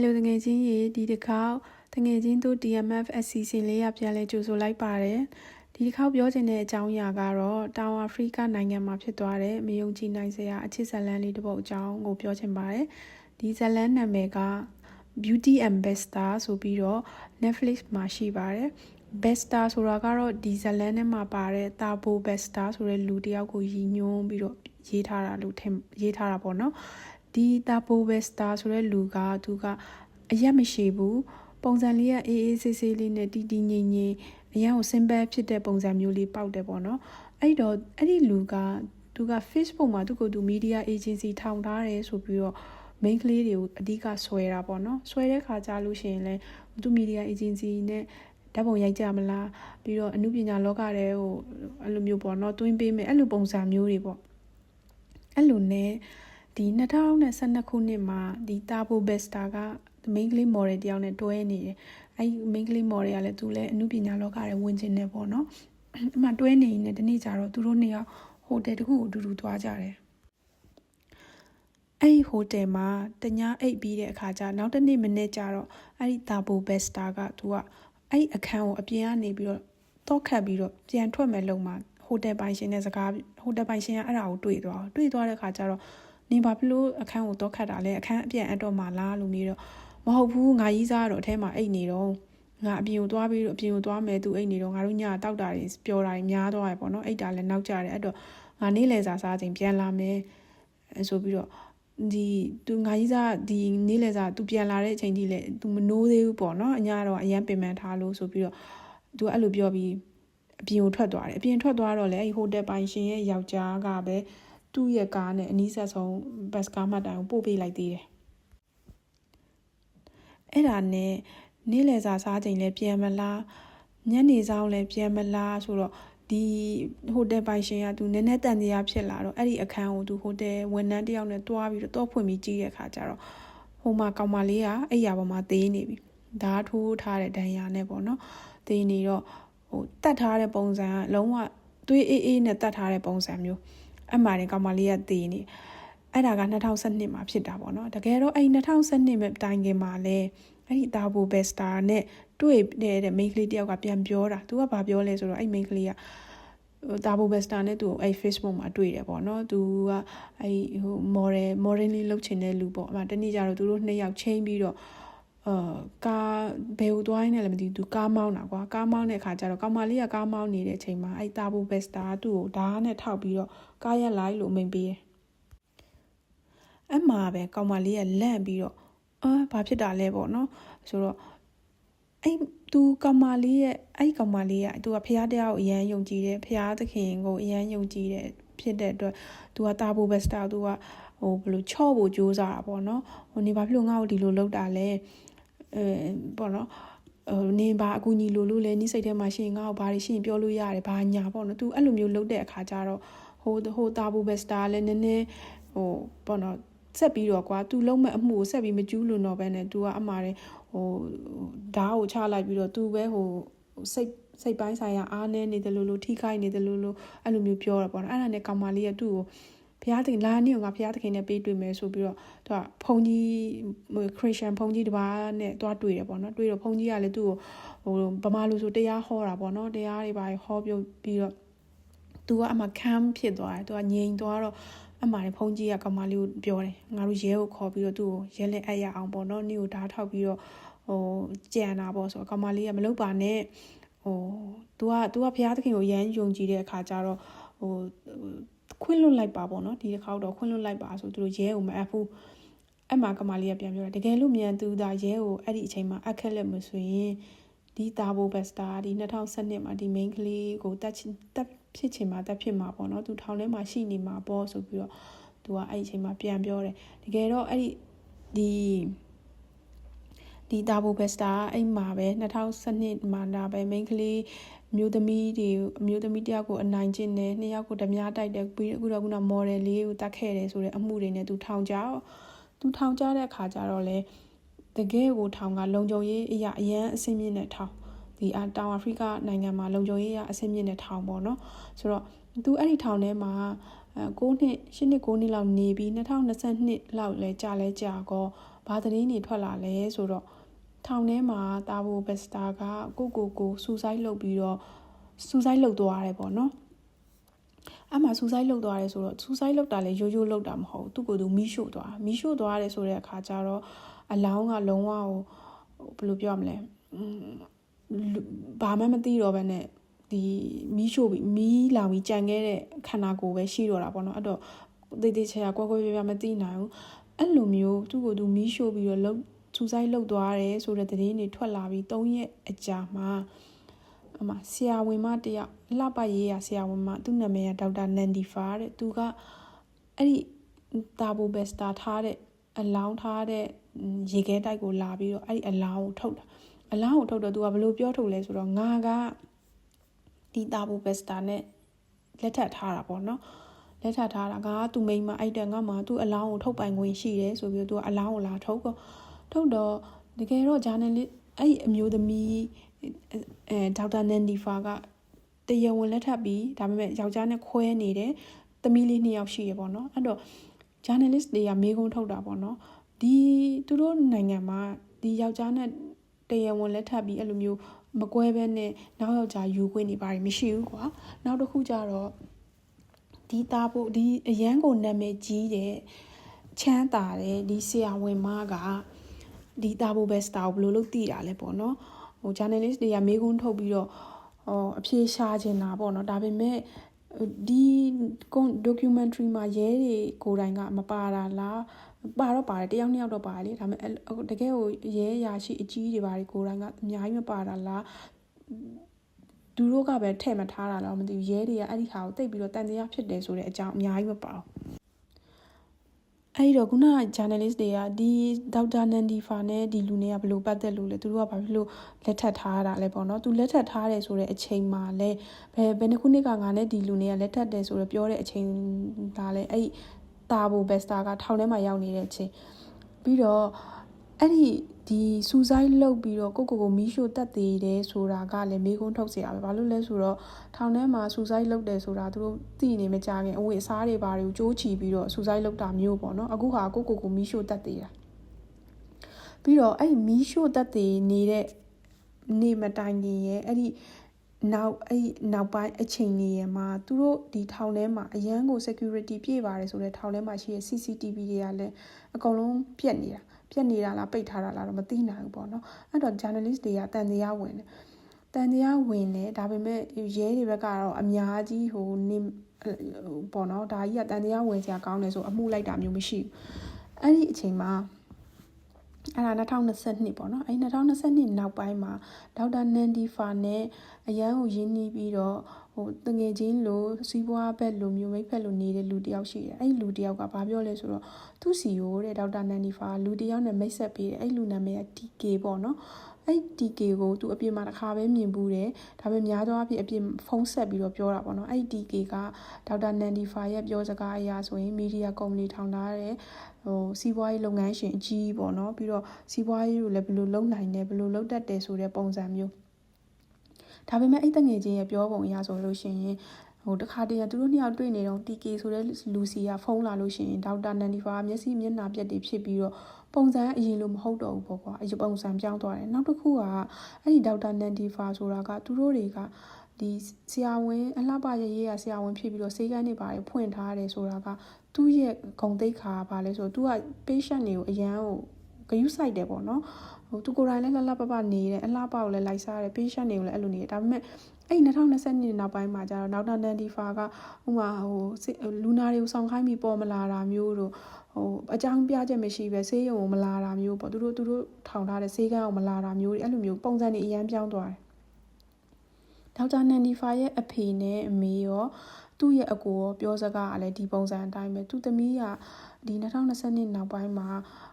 ယ်လိုတငယ်ချင်းရေဒီတစ်ခေါက်တငယ်ချင်းတို့ DMF အစီအစဉ်လေးရပြန်လဲကြိုဆိုလိုက်ပါတယ်ဒီတစ်ခေါက်ပြောချင်တဲ့အကြောင်းအရာကတော့တောင်အာဖရိကနိုင်ငံမှာဖြစ်သွားတဲ့မယုံကြည်နိုင်စရာအချစ်ဇလန်းလေးတစ်ပုဒ်အကြောင်းကိုပြောချင်ပါတယ်ဒီဇလန်းနာမည်က Beauty and Besta ဆိုပြီးတော့ Netflix မှာရှိပါတယ် Besta ဆိုတာကတော့ဒီဇလန်ထဲမှာပါတဲ့တာဘို Besta ဆိုတဲ့လူတယောက်ကိုရည်ညွှန်းပြီးတော့ရေးထားတာလို့ထင်ရေးထားတာပေါ့နော် ဒီတာဘို Besta ဆိုတဲ့လူကသူကအရက်မရှိဘူးပုံစံလေးကအေးအေးဆေးဆေးလေးနဲ့တီတီငိမ့်ငိမ့်အရန်ကို simple ဖြစ်တဲ့ပုံစံမျိုးလေးပေါက်တယ်ပေါ့နော်အဲ့တော့အဲ့ဒီလူကသူက Facebook မှာသူကသူ media agency ထောင်ထားတယ်ဆိုပြီးတော့ main ကလေးတွေကိုအဓိကဆွဲတာပေါ့နော်ဆွဲတဲ့ခါကြလို့ရှိရင်လည်းသူ media agency နဲ့ဓာတ်ပုံရိုက်ကြမလားပြီးတော့အမှုပညာလောကတဲ့ဟိုအဲ့လိုမျိုးပေါ့နော်တွင်းပေးမယ်အဲ့လိုပုံစံမျိုးတွေပေါ့အဲ့လိုနဲ့ ဒီ2012ခုနှစ်မှာဒီတာဘိုဘက်စတာက main ကလေး model တယောက်နဲ့တွဲနေတယ်အဲ့ main ကလေး model ကလည်းသူလည်းအမှုပညာလောကတဲ့ဝင်ကျင်နေပေါ့နော်အမှတွဲနေနေတနေ့ကျတော့သူတို့နှစ်ယောက်ဟိုတယ်တခုကိုအတူတူသွားကြတယ်အဲ့ဒီဟိုတယ်မှာတ냐အိတ်ပြီးတဲ့အခါကျနောက်တစ်နေ့မနေ့ကျတော့အဲ့ဒီတာဘိုဘက်စတာကသူကအဲ့အခန်းကိုအပြင်ကနေပြီးတော့တော့ခတ်ပြီးတော့ပြန်ထွက်မယ်လုံမှာဟိုတယ်ပိုင်ရှင်နဲ့စကားဟိုတယ်ပိုင်ရှင်ကအဲ့ဒါကိုတွေ့သွားတွေ့သွားတဲ့ခါကျတော့ နင်ဘာဖြစ်လို့အခန်းကိုတော့ခတ်တာလဲအခန်းအပြန်အတော့မှလားလို့နေတော့မဟုတ်ဘူးငါကြီးစားတော့အထဲမှာအိတ်နေတော့ငါအပြင်ကိုသွားပြီးတော့အပြင်ကိုသွားမယ်သူအိတ်နေတော့ငါတို့ညတောက်တာတွေပျော်တာတွေများသွားရပေါ့နော်အိတ်တာလည်းနောက်ကျတယ်အဲ့တော့ငါနေ့လယ်စာစားချိန်ပြန်လာမယ်ဆိုပြီးတော့ဒီသူငါကြီးစားဒီနေ့လေစားသူပြန်လာတဲ့အချိန်ကြီးလေသူမနိုးသေးဘူးပေါ့နော်အညာတော့အရန်ပင်ပန်းထားလို့ဆိုပြီးတော့သူအဲ့လိုပြောပြီးအပြင်ကိုထွက်သွားတယ်အပြင်ထွက်သွားတော့လေအဲ့ဟိုတယ်ပိုင်ရှင်ရဲ့ယောက်ျားကပဲ သူ့ရဲ့ကားနဲ့အနီးဆက်ဆုံးဘတ်ကားမှတ်တိုင်ကိုပို့ပေးလိုက်သေးတယ်အဲ့ဒါနဲ့နေ့လယ်စာစားချိန်လည်းပြန်မလားညနေဆောင်လည်းပြန်မလားဆိုတော့ဒီဟိုတယ်ပိုင်ရှင်ကသူနည်းနည်းတန်တရားဖြစ်လာတော့အဲ့ဒီအခန်းကိုသူဟိုတယ်ဝန်ထမ်းတယောက်နဲ့တွားပြီးတော့ဖွင့်ပြီးကြည့်တဲ့အခါကျတော့ဟိုမှာကောင်မလေးကအဲ့ရပေါ်မှာသေးနေပြီဓာတ်ထိုးထားတဲ့ဒဏ်ရာနဲ့ပေါ့နော်သေးနေတော့ဟိုတတ်ထားတဲ့ပုံစံကလုံးဝသွေးအေးအေးနဲ့တတ်ထားတဲ့ပုံစံမျိုး အမှန်တကောင်မလေးကသေးနေအဲ့ဒါက2012မှာဖြစ်တာပေါ့နော်တကယ်တော့အဲ့2012မှာတိုင်ခင်မှာလဲအဲ့ဒီတာဘူဘက်စတာနဲ့တွေ့တဲ့မိန်းကလေးတယောက်ကပြန်ပြောတာသူကဘာပြောလဲဆိုတော့အဲ့မိန်းကလေးကတာဘူဘက်စတာနဲ့သူအဲ့ Facebook မှာတွေ့တယ်ပေါ့နော်သူကအဲ့ဟို model modeling လုပ်ချင်တဲ့လူပေါ့အမှတနေ့ကျတော့သူတို့နှစ်ယောက်ချင်းပြီးတော့အာကားဘယ်ကိုသွားရင်းလဲလည်းမသိဘူးသူကားမောင်းတာကွာကားမောင်းတဲ့အခါကျတော့ကောင်မလေးကကားမောင်းနေတဲ့အချိန်မှာအဲ့တာဘူဘက်စတာကသူ့ကိုဓာတ်နဲ့ထောက်ပြီးတော့ ကားရက်လိုက်လို့မိန်ပေးတယ်အမှပဲကောင်မလေးကလန့်ပြီးတော့အာဘာဖြစ်တာလဲပေါ့နော်ဆိုတော့အဲ့သူကောင်မလေးရဲ့အဲ့ကောင်မလေးကသူကဖះတရားကိုအရန်ယုံကြည်တယ်ဖះသခင်ကိုအရန်ယုံကြည်တယ်ဖြစ်တဲ့အတွက်သူကတာဘူဘက်စတာသူကဟိုဘယ်လိုချော့ဖို့ကြိုးစားတာပေါ့နော်ဟိုနေဘာဖြစ်လို့ငါ့ကိုဒီလိုလုပ်တာလဲအဲပေါ့နော်ဟိုနေပါအကူညီလိုလို့လဲနိစိတ်ထဲမှာရှိရင်ငါ့ကိုဘာတွေရှိရင်ပြောလို့ရတယ်ဘာညာပေါ့နော်သူအဲ့လိုမျိုးလုပ်တဲ့အခါကျတော့ ဟိုဟိုတာဘူဘက်စတာလည်းနည်းနည်းဟိုပေါ့နော်ဆက်ပြီးတော့ကွာ तू လုံးမဲ့အမှုကိုဆက်ပြီးမကျူးလွန်တော့ဘဲနဲ့ तू ကအမှားတယ်ဟိုဓာတ်ကိုချလိုက်ပြီးတော့ तू ပဲဟိုစိတ်စိတ်ပိုင်းဆိုင်ရာအားနည်းနေတယ်လို့လို့ထိခိုက်နေတယ်လို့လို့အဲ့လိုမျိုးပြောတာပေါ့နော်အဲ့ဒါနဲ့ကောင်မလေးကသူ့ကိုဘုရားသခင်လာနေကဘုရားသခင်နဲ့ပေးတွေ့မယ်ဆိုပြီးတော့သူကဘုန်းကြီးခရစ်ယာန်ဘုန်းကြီးတစ်ပါးနဲ့တွားတွေ့တယ်ပေါ့နော်တွေ့တော့ဘုန်းကြီးကလည်းသူ့ကိုဟိုဗမာလူဆိုတရားဟောတာပေါ့နော်တရားတွေပါဟောပြုတ်ပြီးတော့ သူကအမှခမ်းဖြစ်သွားတယ်သူကငြိမ်သွားတော့အမှားနဲ့ဖုန်းကြီးကကောင်မလေးကိုပြောတယ်ငါတို့ရဲကိုခေါ်ပြီးတော့သူ့ကိုရဲလက်အပ်ရအောင်ပေါ့နော်နေ့ကိုဓာတ်ထောက်ပြီးတော့ဟိုကြံတာပေါ့ဆိုတော့ကောင်မလေးကမလုပ်ပါနဲ့ဟို तू က तू ကဘုရားသခင်ကိုရမ်းယုံကြည်တဲ့အခါကျတော့ဟိုခွင့်လွတ်လိုက်ပါပေါ့နော်ဒီတစ်ခေါက်တော့ခွင့်လွတ်လိုက်ပါဆိုသူတို့ရဲကိုမအပ်ဘူးအဲ့မှာကမာလေးကပြန်ပြောတာတကယ်လို့မြန်သူသာရဲကိုအဲ့ဒီအချိန်မှာအခက်လက်မဆိုရင်ဒီတာဘိုဘက်စတာဒီ2012မှာဒီ main ကလေးကိုတက်တက် ဖြစ်ချင်မှတက်ဖြစ်မှာပေါ့နော်သူထောင်ထဲမှာရှိနေမှာပေါ့ဆိုပြီးတော့သူကအဲ့ဒီအချိန်မှာပြန်ပြောတယ်တကယ်တော့အဲ့ဒီဒီဒီတာဘိုဘက်စတာအဲ့မှာပဲ2012မှာဒါပဲ main ကလေးမျိုးသမီးတွေအမျိုးသမီးတယောက်ကိုအနိုင်ကျင့်တယ်နှစ်ယောက်ကိုဓမြတိုက်တယ်ပြီးအခုတော့ခုန model လေးကိုတတ်ခဲ့တယ်ဆိုတဲ့အမှုတွေနဲ့သူထောင်ကြသူထောင်ကြတဲ့အခါကျတော့လေတကယ်ကိုထောင်ကလုံခြုံရေးအရာအရန်အဆင်မြင့်တဲ့ထောင် ဒီအတောင်အာဖရိကနိုင်ငံမှာလုံခြုံရေးအဆင်မြင့်တဲ့ထောင်ပေါ့နော်ဆိုတော့သူအဲ့ဒီထောင်ထဲမှာ9နှစ်10နှစ်9နှစ်လောက်နေပြီး2022လောက်လဲကြာလဲကြာကောဘာသတင်းတွေထွက်လာလဲဆိုတော့ထောင်ထဲမှာတာဘိုဘက်စတာကကိုကိုကိုစူဆိုက်လုပ်ပြီးတော့စူဆိုက်လုပ်သွားရတယ်ပေါ့နော်အဲ့မှာစူဆိုက်လုပ်သွားတယ်ဆိုတော့စူဆိုက်လုပ်တာလေရိုးရိုးလုပ်တာမဟုတ်ဘူးသူ့ကိုယ်သူမီးရှို့သွားမီးရှို့သွားတယ်ဆိုတဲ့အခါကျတော့အလောင်းကလုံးဝဟိုဘယ်လိုပြောရမလဲ ဘာမှမသိတော့ဘဲနဲ့ဒီမီးရှို့ပြီးမီးလောင်ပြီးကြံခဲ့တဲ့ခန္ဓာကိုယ်ပဲရှိတော့တာပေါ့နော်အဲ့တော့တေးသေးချာကွဲကွဲပြားပြားမသိနိုင်ဘူးအဲ့လိုမျိုးသူ့ကိုယ်သူမီးရှို့ပြီးတော့လှုပ်စူဆိုင်လှုပ်သွားတယ်ဆိုတဲ့သတင်းတွေထွက်လာပြီး၃ရက်အကြာမှာအမဆရာဝန်မတယောက်လှပရေးရဆရာဝန်မသူ့နာမည်ကဒေါက်တာနန်ဒီဖာတဲ့သူကအဲ့ဒီတာဘိုဘက်စတာထားတဲ့အလောင်းထားတဲ့ရေခဲတိုက်ကိုလာပြီးတော့အဲ့ဒီအလောင်းကိုထုတ်တာ အလောင်းကိုထုတ်တော့သူကဘယ်လိုပြောထုတ်လဲဆိုတော့ငါကဒီတာဘိုဘက်စတာနဲ့လက်ထပ်ထားတာပေါ့နော်လက်ထပ်ထားတာငါကသူ့မိန်းမအဲ့တဲ့ငါမှသူ့အလောင်းကိုထုတ်ပိုင်ခွင့်ရှိတယ်ဆိုပြီးတော့သူကအလောင်းကိုလာထုတ်တော့ထုတ်တော့တကယ်တော့ journalist အဲ့အမျိုးသမီးအဲဒေါက်တာနန်ဒီဖာကတရားဝင်လက်ထပ်ပြီးဒါပေမဲ့ယောက်ျားနဲ့ခွဲနေတယ်သမီးလေးနှစ်ယောက်ရှိရပေါ့နော်အဲ့တော့ journalist တွေကမေးခွန်းထုတ်တာပေါ့နော်ဒီသူတို့နိုင်ငံမှာဒီယောက်ျားနဲ့ တရားဝင်လက်ထပ်ပြီးအဲ့လိုမျိုးမကွဲဘဲနဲ့နောက်ယောက်ျားယူခွင့်နေပါမရှိဘူးကွာနောက်တစ်ခုကျတော့ဒီသားဖို့ဒီအရန်ကိုနာမည်ကြီးတဲ့ချမ်းသာတဲ့ဒီဆရာဝန်မကဒီတာဘိုဘက်စတာကိုဘယ်လိုလုပ်တည်တာလဲပေါ့နော်ဟို journalist တွေကမေးခွန်းထုတ်ပြီးတော့ဟောအဖြေရှာချင်တာပေါ့နော်ဒါပေမဲ့ဒီ documentary မှာရဲတွေကိုယ်တိုင်ကမပါတာလား ပါတော့ပါတယ်တယောက်နှစ်ယောက်တော့ပါတယ်လေဒါပေမဲ့တကယ်ကိုရဲရာရှိအကြီးတွေပါတယ်ကိုယ်တိုင်ကအများကြီးမပါတာလားသူတို့ကပဲထဲ့မထားတာလားမသိဘူးရဲတွေကအဲ့ဒီဟာကိုတိတ်ပြီးတော့တန်တရားဖြစ်တယ်ဆိုတဲ့အကြောင်းအများကြီးမပါဘူးအဲ့ဒီတော့ခုနက journalist တွေကဒီဒေါက်တာနန်ဒီဖာနဲ့ဒီလူနဲ့ကဘလို့ပတ်သက်လို့လဲသူတို့ကဘာဖြစ်လို့လက်ထပ်ထားတာလဲပေါ့နော်သူလက်ထပ်ထားတယ်ဆိုတဲ့အချိန်မှာလဲဘယ်ဘယ်နှစ်ခုနှစ်ကငါနဲ့ဒီလူနဲ့ကလက်ထပ်တယ်ဆိုတော့ပြောတဲ့အချိန်ဒါလဲအဲ့ တာဘိုဘက်စတာကထောင်ထဲမှာရောက်နေတဲ့အချိန်ပြီးတော့အဲ့ဒီဒီစူဆိုင်လုတ်ပြီးတော့ကိုကိုကိုမီးရှို့တက်သေးတယ်ဆိုတာကလည်းမေးခွန်းထုတ်เสียရပဲဘာလို့လဲဆိုတော့ထောင်ထဲမှာစူဆိုင်လုတ်တယ်ဆိုတာသူတို့သိနေမကြခင်အဝတ်အစားတွေဘာတွေကိုကြိုးချီပြီးတော့စူဆိုင်လုတ်တာမျိုးပေါ့နော်အခုဟာကိုကိုကိုမီးရှို့တက်သေးတာပြီးတော့အဲ့မီးရှို့တက်သေးနေတဲ့နေမတိုင်ခင်ရဲ့အဲ့ဒီ နောက်အဲ့နောက်ပိုင်းအချိန်ကြီးရမှာသူတို့ဒီထောင်ထဲမှာအရန်ကို security ပြည့်ပါတယ်ဆိုတော့ထောင်ထဲမှာရှိတဲ့ CCTV တွေကလည်းအကုန်လုံးပြက်နေတာပြက်နေတာလားပိတ်ထားတာလားတော့မသိနိုင်ဘူးပေါ့နော်အဲ့တော့ journalist တွေကတန်တရားဝင်တယ်တန်တရားဝင်တယ်ဒါပေမဲ့ရဲတွေဘက်ကတော့အများကြီးဟိုနေပေါ့နော်ဒါကြီးကတန်တရားဝင်စရာကောင်းတယ်ဆိုအမှုလိုက်တာမျိုးမရှိဘူးအဲ့ဒီအချိန်မှာ အဲ့ဒါ2022ပေါ့နော်အဲ့2022နောက်ပိုင်းမှာဒေါက်တာနန်ဒီဖာနဲ့အရန်ကိုရင်းနှီးပြီးတော့ ဟိုတငယ်ချင်းလိုစီးပွားဘက်လိုမျိုးမိတ်ဖက်လိုနေတဲ့လူတယောက်ရှိတယ်အဲ့လူတယောက်ကဘာပြောလဲဆိုတော့သူ့စီယိုတဲ့ဒေါက်တာနန်ဒီဖာလူတယောက်နဲ့မိတ်ဆက်ပေးတယ်အဲ့လူနာမည်က TK ပေါ့နော်အဲ့ TK ကိုသူအပြင်မှာတစ်ခါပဲမြင်ဘူးတယ်ဒါပေမဲ့များသောအားဖြင့်အပြင်ဖုန်းဆက်ပြီးတော့ပြောတာပေါ့နော်အဲ့ TK ကဒေါက်တာနန်ဒီဖာရဲ့ပြောစကားအရာဆိုရင်မီဒီယာကုမ္ပဏီထောင်ထားတဲ့ဟိုစီးပွားရေးလုပ်ငန်းရှင်အကြီးပေါ့နော်ပြီးတော့စီးပွားရေးကိုလည်းဘယ်လိုလုပ်နိုင်လဲဘယ်လိုလုပ်တတ်တယ်ဆိုတဲ့ပုံစံမျိုး ဒါပေမဲ့အဲ့တငယ်ချင်းရဲ့ပြောပုံအရဆိုလို့ရှိရင်ဟိုတခါတည်းကသူတို့နှစ်ယောက်တွေ့နေတော့ TK ဆိုတဲ့လူစီကဖုန်းလာလို့ရှိရင်ဒေါက်တာနန်ဒီဖာမျက်စိမျက်နှာပြက်တွေဖြစ်ပြီးတော့ပုံစံအရင်လိုမဟုတ်တော့ဘူးပေါ့ကွာအရင်ပုံစံပြောင်းသွားတယ်နောက်တစ်ခုကအဲ့ဒီဒေါက်တာနန်ဒီဖာဆိုတာကသူတို့တွေကဒီဆရာဝန်အလှပရရေးရဆရာဝန်ဖြစ်ပြီးတော့ဆေးကန်းတွေပါတယ်ဖွင့်ထားတယ်ဆိုတာကသူ့ရဲ့ဂုံတိတ်ခါပါလဲဆိုတော့သူက patient တွေကိုအရန်ကိုဂယုစိုက်တယ်ပေါ့နော် ဟိုသူကိုယ်တိုင်လည်းလှလှပပနေတယ်အလှပကိုလည်းလိုက်စားတယ် patient တွေကိုလည်းအဲ့လိုနေတယ်ဒါပေမဲ့အဲ့2020နောက်ပိုင်းမှာကျတော့နောက်တာနန်ဒီဖာကဥမာဟိုလူနာတွေကိုဆောင်ခိုင်းပြီးပေါ်မလာတာမျိုးတို့ဟိုအကြောင်းပြချက်မရှိပဲဆေးရုံကိုမလာတာမျိုးပေါ့သူတို့သူတို့ထောင်ထားတဲ့ဆေးကန်းကိုမလာတာမျိုးအဲ့လိုမျိုးပုံစံတွေအရန်ပြောင်းသွားတယ်ဒေါက်တာနန်ဒီဖာရဲ့အဖေနဲ့အမေရော သူ့ရဲ့အကိုရောပြောစကားကလည်းဒီပုံစံအတိုင်းပဲသူသမီးကဒီ2020နောက်ပိုင်းမှာ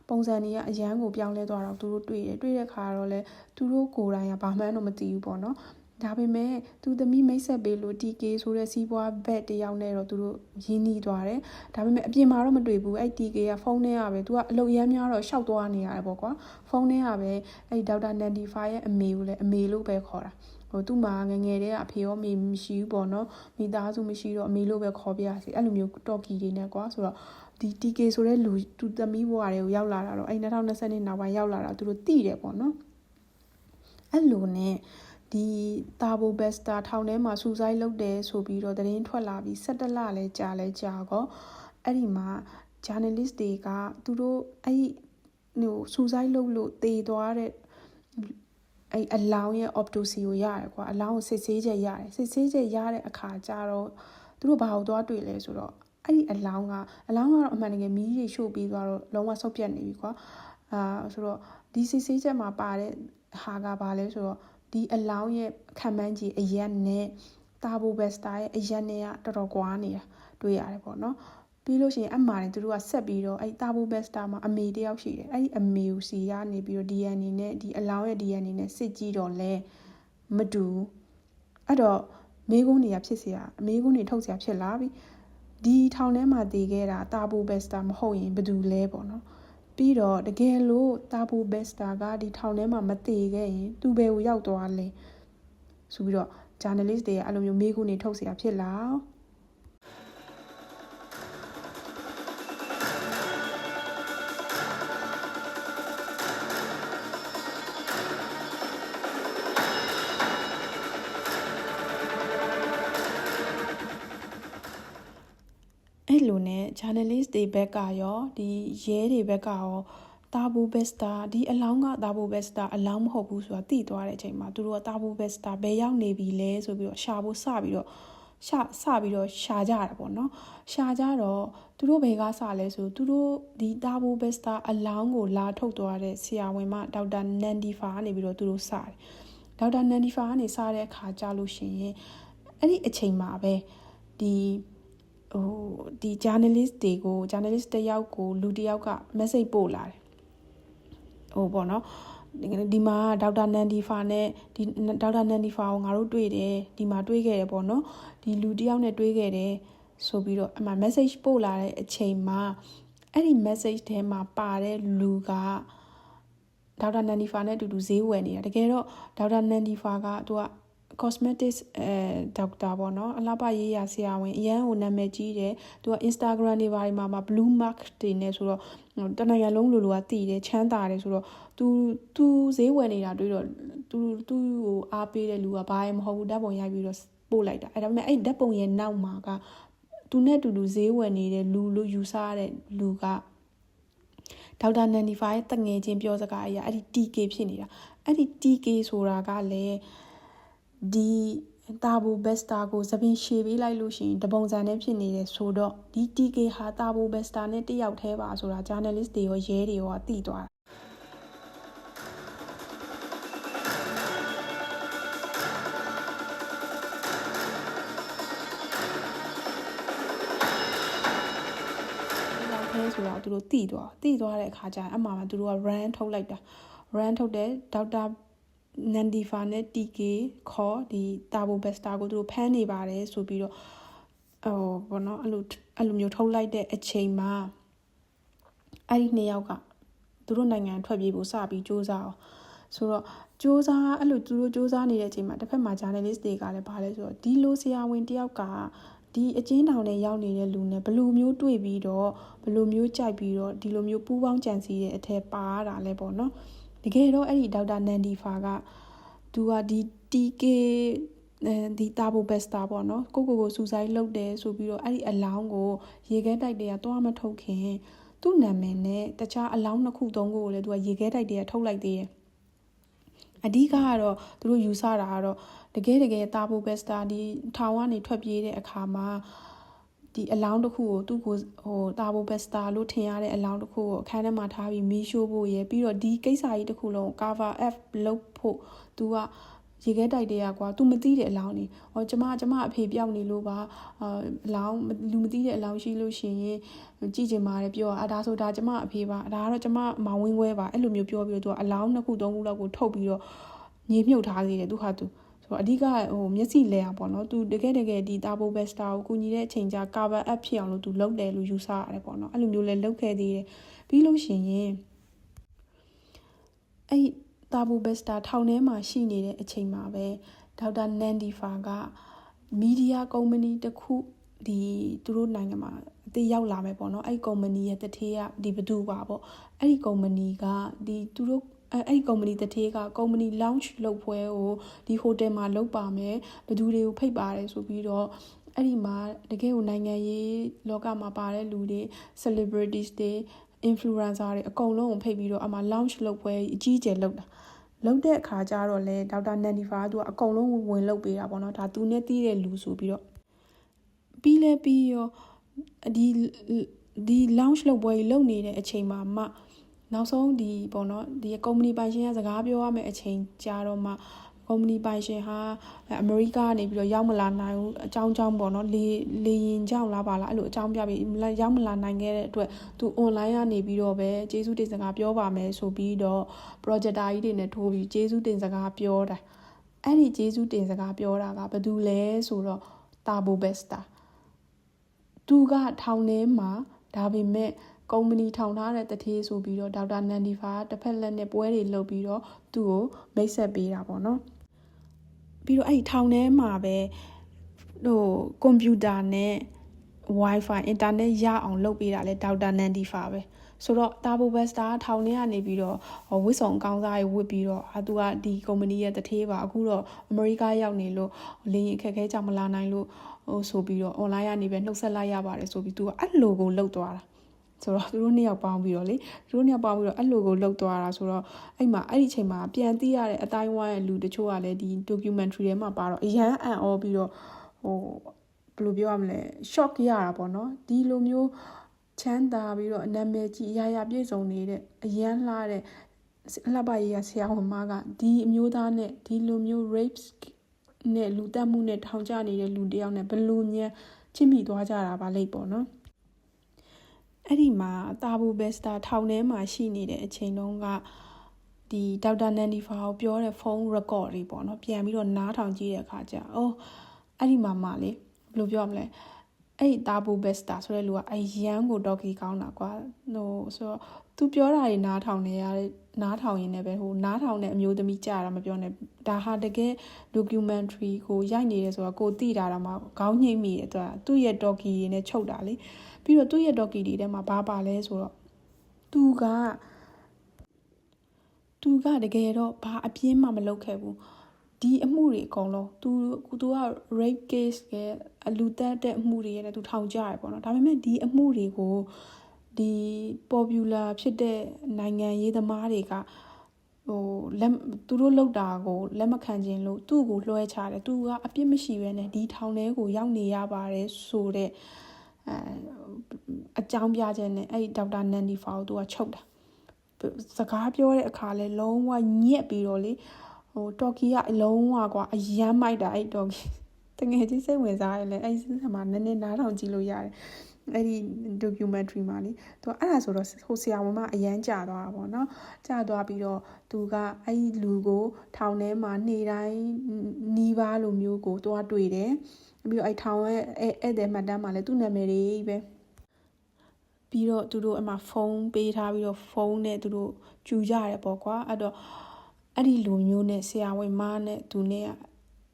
ပုံစံတွေကအရန်ကိုပြောင်းလဲသွားတော့သူတို့တွေ့တယ်တွေ့တဲ့ခါတော့လဲသူတို့ကိုယ်တိုင်ကဘာမှန်းတော့မသိဘူးပေါ့နော်ဒါပေမဲ့သူသမီးမိတ်ဆက်ပေးလို့ TK ဆိုတဲ့စီးပွားဘက်တယောက်နဲ့တော့သူတို့ရင်းနှီးသွားတယ်ဒါပေမဲ့အပြင်မှာတော့မတွေ့ဘူးအဲ့ TK ကဖုန်းထဲကပဲသူကအလုပ်ရမ်းများတော့ရှောက်သွားနေရတယ်ပေါ့ကွာဖုန်းထဲကပဲအဲ့ဒေါက်တာ95ရဲ့အမေကိုလည်းအမေလို့ပဲခေါ်တာ ဟိုသူ့မှာငငယ်တည်းကအဖေရောမေမရှိဘူးပေါ့နော်မိသားစုမရှိတော့အမေလို့ပဲခေါ်ပြရစီအဲ့လိုမျိုးတော်ကီတွေနဲ့ကွာဆိုတော့ဒီ TK ဆိုတဲ့လူသူသမီးဘွားတွေကိုရောက်လာတာတော့အဲ့2020နောက်ပိုင်းရောက်လာတာသူတို့သိတယ်ပေါ့နော်အဲ့လိုနဲ့ဒီတာဘိုဘက်စတာထောင်ထဲမှာစူဆိုင်းလုပ်တယ်ဆိုပြီးတော့သတင်းထွက်လာပြီး17လလဲကြာလဲကြာကောအဲ့ဒီမှာ journalist တွေကသူတို့အဲ့ဟိုစူဆိုင်းလုပ်လို့တေသွားတဲ့ အဲ့အလောင်းရဲ့ autopsy ကိုရတယ်ကွာအလောင်းကိုစစ်ဆေးချက်ရတယ်စစ်ဆေးချက်ရတဲ့အခါကျတော့သူတို့ဘာလို့သွားတွေ့လဲဆိုတော့အဲ့ဒီအလောင်းကအလောင်းကတော့အမှန်တကယ်မီးတွေရှို့ပြီးသွားတော့လုံးဝဆုတ်ပြတ်နေပြီကွာအာဆိုတော့ဒီစစ်ဆေးချက်မှာပါတဲ့ဟာကဘာလဲဆိုတော့ဒီအလောင်းရဲ့ခံမှန်းကြီးအရက်နဲ့တာဘိုဘက်စတာရဲ့အရက်နဲ့ကတော်တော်ကွာနေတာတွေ့ရတယ်ပေါ့နော် ပြီးလို့ရှိရင်အမှားနေသူတို့ကဆက်ပြီးတော့အဲ့တာဘိုဘက်စတာမှာအမေတယောက်ရှိတယ်အဲ့ဒီအမေကိုစီကနေပြီးတော့ DNA နဲ့ဒီအလောင်းရဲ့ DNA နဲ့စစ်ကြည့်တော့လဲမတူအဲ့တော့မေးခွန်းတွေကဖြစ်เสียအမေးခွန်းတွေထုတ်เสียဖြစ်လာပြီဒီထောင်ထဲမှာတည်ခဲ့တာတာဘိုဘက်စတာမဟုတ်ရင်ဘယ်သူလဲပေါ့နော်ပြီးတော့တကယ်လို့တာဘူဘက်စတာကဒီထောင်ထဲမှာမတည်ခဲ့ရင်သူဘယ်ကိုရောက်သွားလဲဆိုပြီးတော့ journalist တွေကအဲ့လိုမျိုးမေးခွန်းတွေထုတ်เสียဖြစ်လာ journalist တွေဘက်ကရောဒီရဲတွေဘက်ကရောတာဘူဘက်စတာဒီအလောင်းကတာဘူဘက်စတာအလောင်းမဟုတ်ဘူးဆိုတာသိသွားတဲ့အချိန်မှာသူတို့ကတာဘူဘက်စတာဘယ်ရောက်နေပြီလဲဆိုပြီးတော့ရှာဖို့စပြီးတော့ရှာစပြီးတော့ရှာကြတာပေါ့နော်ရှာကြတော့သူတို့ဘယ်ကစလဲဆိုသူတို့ဒီတာဘူဘက်စတာအလောင်းကိုလာထုတ်သွားတဲ့ဆရာဝန်မဒေါက်တာနန်ဒီဖာကနေပြီးတော့သူတို့စတယ်ဒေါက်တာနန်ဒီဖာကနေစတဲ့အခါကြာလို့ရှိရင်အဲ့ဒီအချိန်မှာပဲဒီ ဟိုဒီ journalist တွေကို journalist တယောက်ကိုလူတယောက်က message ပို့လာတယ်ဟိုပေါ့နော်ဒီမှာဒေါက်တာနန်ဒီဖာနဲ့ဒီဒေါက်တာနန်ဒီဖာကိုငါတို့တွေ့တယ်ဒီမှာတွေ့ခဲ့တယ်ပေါ့နော်ဒီလူတယောက်နဲ့တွေ့ခဲ့တယ်ဆိုပြီးတော့အမှ message ပို့လာတဲ့အချိန်မှာအဲ့ဒီ message ထဲမှာပါတဲ့လူကဒေါက်တာနန်ဒီဖာနဲ့အတူတူဈေးဝယ်နေတာတကယ်တော့ဒေါက်တာနန်ဒီဖာကသူက cosmetics အဲဒေါက်တာပေါ့နော်အလှပရေးရဆရာဝန်အရန်ကိုနာမည်ကြီးတယ်သူက Instagram တွေဘာတွေမှာမှာ blue mark တွေနဲ့ဆိုတော့တနင်္ဂနွေလုံးလူလူကတည်တယ်ချမ်းသာတယ်ဆိုတော့ तू तू ဈေးဝယ်နေတာတွေ့တော့ तू तू ကိုအားပေးတဲ့လူကဘာမှမဟုတ်ဘူးဓာတ်ပုံရိုက်ပြီးတော့ပို့လိုက်တာအဲဒါပေမဲ့အဲ့ဓာတ်ပုံရဲ့နောက်မှာက तू နဲ့တူတူဈေးဝယ်နေတဲ့လူလို့ယူဆရတဲ့လူကဒေါက်တာ95ရဲ့တငယ်ချင်းပြောစကားအရာအဲ့ဒီ TK ဖြစ်နေတာအဲ့ဒီ TK ဆိုတာကလည်း ဒီတာဘူဘက်စတာကိုသပင်ရှည်ပေးလိုက်လို့ရှိရင်တပုံစံနဲ့ဖြစ်နေတယ်ဆိုတော့ဒီ TK ဟာတာဘူဘက်စတာနဲ့တယောက်တည်းပါဆိုတာ journalist တွေရောရဲတွေရောသိသွားတယ်ဆိုတော့သူတို့တိသွားတိသွားတဲ့အခါကျရင်အမှမှာသူတို့က run ထုတ်လိုက်တာ run ထုတ်တယ်ဒေါက်တာ နန်ဒီဖာနဲ့ TK ခေါ်ဒီတာဘိုဘက်စတာကိုသူတို့ဖမ်းနေပါတယ်ဆိုပြီးတော့ဟိုဘောနော်အဲ့လိုအဲ့လိုမျိုးထုတ်လိုက်တဲ့အချိန်မှာအဲ့ဒီနှစ်ယောက်ကသူတို့နိုင်ငံထွက်ပြေးဖို့စပြီးစူးစမ်းအောင်ဆိုတော့စူးစမ်းအဲ့လိုသူတို့စူးစမ်းနေတဲ့အချိန်မှာတစ်ဖက်မှာ journalist တွေကလည်းဗာလဲဆိုတော့ဒီလိုဆရာဝန်တယောက်ကဒီအချင်းတောင်နဲ့ရောက်နေတဲ့လူနဲ့ဘလိုမျိုးတွေ့ပြီးတော့ဘလိုမျိုးကြိုက်ပြီးတော့ဒီလိုမျိုးပူးပေါင်းကြံစည်တဲ့အထက်ပါရတာလဲပေါ့နော် တကယ်တော့အဲ့ဒီဒေါက်တာနန်ဒီဖာကသူကဒီ TK အဲဒီတာဘိုဘက်စတာပေါ့နော်ကိုကိုကိုစူဆိုင်လုပ်တယ်ဆိုပြီးတော့အဲ့ဒီအလောင်းကိုရေခဲတိုက်တွေကတွားမထုတ်ခင်သူ့နာမည်နဲ့တခြားအလောင်းနှစ်ခုသုံးခုကိုလည်းသူကရေခဲတိုက်တွေကထုတ်လိုက်သေးတယ်အဓိကကတော့သူတို့ယူဆတာကတော့တကယ်တကယ်တာဘိုဘက်စတာဒီထောင်ကနေထွက်ပြေးတဲ့အခါမှာ ဒီအလောင်းတစ်ခုကိုသူ့ကိုဟိုတာဘိုဘက်စတာလို့ထင်ရတဲ့အလောင်းတစ်ခုကိုအခန်းထဲမှာထားပြီးမီးရှို့ဖို့ရယ်ပြီးတော့ဒီကိစ္စကြီးတစ်ခုလုံး cover F လုပ်ဖို့သူကရေခဲတိုက်တဲ့ကွာ तू မသိတဲ့အလောင်းနေ။ဟောကျမကျမအဖေပြောက်နေလို့ပါအလောင်းလူမသိတဲ့အလောင်းရှိလို့ရှိရင်ကြည့်ချင်ပါတယ်ပြောอ่ะဒါဆိုဒါကျမအဖေပါဒါကတော့ကျမမောင်ဝင်းခွဲပါအဲ့လိုမျိုးပြောပြီးတော့ तू အလောင်းနှစ်ခုသုံးခုလောက်ကိုထုတ်ပြီးတော့ညှိမြုပ်ထားသေးတယ်သူဟာသူ ဆိုတော့အဓိကဟိုမျက်စိလဲအောင်ပေါ့နော်သူတကယ်တကယ်ဒီတာဘိုဘက်စတာကိုကူညီတဲ့အချိန်ကြာ cover up ဖြစ်အောင်လို့သူလုပ်တယ်လို့ယူဆရတယ်ပေါ့နော်အဲ့လိုမျိုးလဲလုပ်ခဲ့သေးတယ်ပြီးလို့ရှိရင်အဲ့တာဘူဘက်စတာထောင်ထဲမှာရှိနေတဲ့အချိန်မှာပဲဒေါက်တာနန်ဒီဖာကမီဒီယာကုမ္ပဏီတစ်ခုဒီသူတို့နိုင်ငံမှာအသေးရောက်လာမယ်ပေါ့နော်အဲ့ဒီကုမ္ပဏီရဲ့တထေးကဒီဘသူပါပေါ့အဲ့ဒီကုမ္ပဏီကဒီသူတို့ အဲ့အဲ့ဒီကုမ္ပဏီတထေးကကုမ္ပဏီ launch လုပ်ပွဲကိုဒီဟိုတယ်မှာလုပ်ပါမယ်ဘသူတွေကိုဖိတ်ပါတယ်ဆိုပြီးတော့အဲ့ဒီမှာတကယ်ကိုနိုင်ငံရေးလောကမှာပါတဲ့လူတွေ celebrities တွေ influencer တွေအကုန်လုံးကိုဖိတ်ပြီးတော့အမှ launch လုပ်ပွဲအကြီးအကျယ်လုပ်တာလုပ်တဲ့အခါကျတော့လေဒေါက်တာနန်ဒီဖာကသူကအကုန်လုံးဝင်လုပ်ပေးတာပေါ့နော်ဒါသူနဲ့တီးတဲ့လူဆိုပြီးတော့ပြီးလဲပြီးရောဒီဒီ launch လုပ်ပွဲကြီးလုပ်နေတဲ့အချိန်မှာမှ နောက်ဆုံးဒီပေါ့နော်ဒီကုမ္ပဏီပိုင်ရှင်ကစကားပြောရမယ့်အချိန်ကြာတော့မှကုမ္ပဏီပိုင်ရှင်ဟာအမေရိကကနေပြီးတော့ရောက်မလာနိုင်ဘူးအကြောင်းကြောင်းပေါ့နော်လေလေရင်ကြောက်လားပါလားအဲ့လိုအကြောင်းပြပြီးရောက်မလာနိုင်ခဲ့တဲ့အတွက်သူ online ကနေပြီးတော့ပဲကျေးဇူးတင်စကားပြောပါမယ်ဆိုပြီးတော့ projector ကြီးတွေနဲ့ထိုးပြီးကျေးဇူးတင်စကားပြောတာအဲ့ဒီကျေးဇူးတင်စကားပြောတာကဘယ်သူလဲဆိုတော့တာဘိုဘက်စတာသူကထောင်ထဲမှာဒါပေမဲ့ ကုမ္ပဏီထောင်ထားတဲ့တထေးဆိုပြီးတော့ဒေါက်တာနန်ဒီဖာတစ်ဖက်လက်နဲ့ပွဲတွေလုပ်ပြီးတော့သူ့ကိုမိတ်ဆက်ပေးတာပေါ့နော်ပြီးတော့အဲ့ဒီထောင်ထဲမှာပဲဟိုကွန်ပျူတာနဲ့ wifi internet ရအောင်လုပ်ပေးတာလဲဒေါက်တာနန်ဒီဖာပဲဆိုတော့တာဘိုဘက်စတာထောင်ထဲကနေပြီးတော့ဝစ်ဆောင်ကောင်းစားရေးဝစ်ပြီးတော့အာသူကဒီကုမ္ပဏီရဲ့တထေးပါအခုတော့အမေရိကရောက်နေလို့လင်းရင်အခက်ခဲကြောင့်မလာနိုင်လို့ဟိုဆိုပြီးတော့ online ကနေပဲနှုတ်ဆက်လိုက်ရပါတယ်ဆိုပြီးသူကအဲ့လိုကိုလှုပ်သွားတာ ဆိုတော့သူတို့နှစ်ယောက်ပေါင်းပြီးတော့လေသူတို့နှစ်ယောက်ပေါင်းပြီးတော့အဲ့လိုကိုလှုပ်သွားတာဆိုတော့အဲ့မှာအဲ့ဒီချိန်မှာပြန်သိရတဲ့အတိုင်းဝိုင်းရဲ့လူတချို့ကလည်းဒီ documentary ထဲမှာပါတော့အရန်အံ့ဩပြီးတော့ဟိုဘယ်လိုပြောရမလဲ shock ရတာပေါ့နော်ဒီလိုမျိုးချမ်းသာပြီးတော့နာမည်ကြီးအရာရာပြည့်စုံနေတဲ့အရန်လှတဲ့အလှပရေးရဆရာဝန်မကဒီအမျိုးသားနဲ့ဒီလိုမျိုး rapes နဲ့လူတက်မှုနဲ့ထောင်ကျနေတဲ့လူတယောက်နဲ့ဘလို့ညံချစ်မိသွားကြတာပါလိမ့်ပေါ့နော် အဲ့ဒီမှာတာဘူဘက်စတာထောင်ထဲမှာရှိနေတဲ့အချိန်တုန်းကဒီဒေါက်တာနန်ဒီဖာကိုပြောတဲ့ဖုန်း record တွေပေါ့နော်ပြန်ပြီးတော့နားထောင်ကြည့်တဲ့အခါကျအိုးအဲ့ဒီမှာမှလေဘယ်လိုပြောမလဲအဲ့ဒီတာဘူဘက်စတာဆိုတဲ့လူကအရန်ကိုဒေါကီကောင်းတာကွာဟိုဆိုတော့သူပြောတာတွေနားထောင်နေရတဲ့နားထောင်ရင်းနဲ့ပဲဟိုနားထောင်တဲ့အမျိုးသမီးကြာတာမပြောနဲ့ဒါဟာတကယ် documentary ကိုရိုက်နေတယ်ဆိုတော့ကိုသိတာတော့မှခေါင်းညှိမိတယ်သူကသူ့ရဲ့ docu တွေနဲ့ချုပ်တာလေ ပြီးတော့သူ့ရဲ့ docu တွေထဲမှာဘာပါလဲဆိုတော့သူကသူကတကယ်တော့ဘာအပြင်းမှမလုပ်ခဲ့ဘူးဒီအမှုတွေအကုန်လုံး तू तू က rape case ရဲ့အလူတက်တဲ့အမှုတွေရဲ့ तू ထောင်ကြရပေါ့နော်ဒါပေမဲ့ဒီအမှုတွေကိုဒီ popular ဖြစ်တဲ့နိုင်ငံရေးသမားတွေကဟိုလက်သူတို့လောက်တာကိုလက်မခံခြင်းလို့သူ့ကိုလွှဲချတယ်သူကအပြစ်မရှိဘဲနဲ့ဒီထောင်ထဲကိုရောက်နေရပါတယ်ဆိုတော့ အဲအကြောင်းပြချက်နဲ့အဲ့ဒေါက်တာနန်ဒီဖာကိုသူကချုပ်တာစကားပြောတဲ့အခါလဲလုံးဝညက်ပြီးတော့လေဟိုတော်ကီကအလုံးဝကွာအယမ်းမိုက်တာအဲ့တော်ကီတကယ်ကြီးစိတ်ဝင်စားရလဲအဲ့ဒီမှာနည်းနည်းနားထောင်ကြည့်လို့ရတယ်အဲ့ဒီ documentary မှာလေသူအဲ့ဒါဆိုတော့ဟိုဆရာဝန်မအရန်ကြာသွားတာပေါ့နော်ကြာသွားပြီးတော့သူကအဲ့ဒီလူကို ထောင်ထဲမှာနေတိုင်းနီးပါးလိုမျိုးကိုတွားတွေ့တယ် ပြီးတော့အဲ့ထောင်ရဲ့အဲ့အဲ့တဲ့မှတ်တမ်းမှာလည်းသူ့နာမည်တွေပဲပြီးတော့သူတို့အမှဖုန်းပေးထားပြီးတော့ဖုန်းနဲ့သူတို့ကြူကြရတယ်ပေါ့ကွာအဲ့တော့အဲ့ဒီလူမျိုးနဲ့ဆရာဝန်မနဲ့သူနဲ့